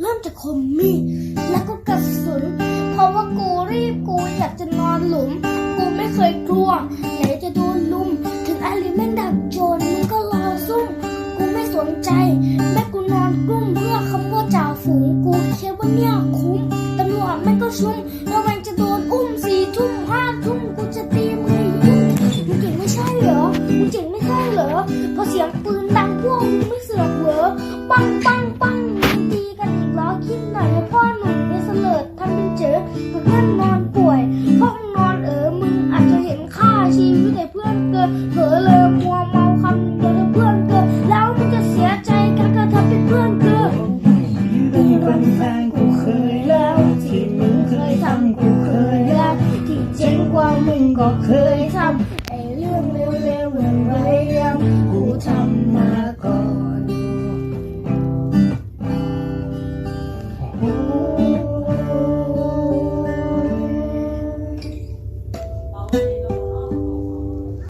เริ่มจากคมมีดแล้วก็กระสุน เพราะว่ากูรีบกูอยากจะนอนหลุม กูไม่เคยกลัวไหนจะโดนลุม ถึงอาลิแม่งดักโจรมึงก็รอซุ่ม กูไม่สนใจแม่กูนอนกลุ้มเพื่อคำว่าจ่าฝูงกูคิดว่าเนี่ยคุ้มตำรวจแม่งก็ชุมระวังจะโดนอุ้มสี่ทุ่มห้าทุ่มกูจะตีมึงให้ยุ่งมึงเก่งไม่ใช่เหรอมึงเก่งไม่ใช่เหรอพอเสียงปืนดังพวก แต่เพื่อนเกินเผลอเลยมัวเมาคำเดียวแต่เพื่อนเกินแล้วมันจะเสียใจกันก็ทำเป็นเพื่อนเกินตีเป็นแฟนกูเคยแล้วที่มึงเคยทำกูเคยแล้วที่เจ๋งกว่ามึงก็เคยทำไอ้เรื่องเร็ว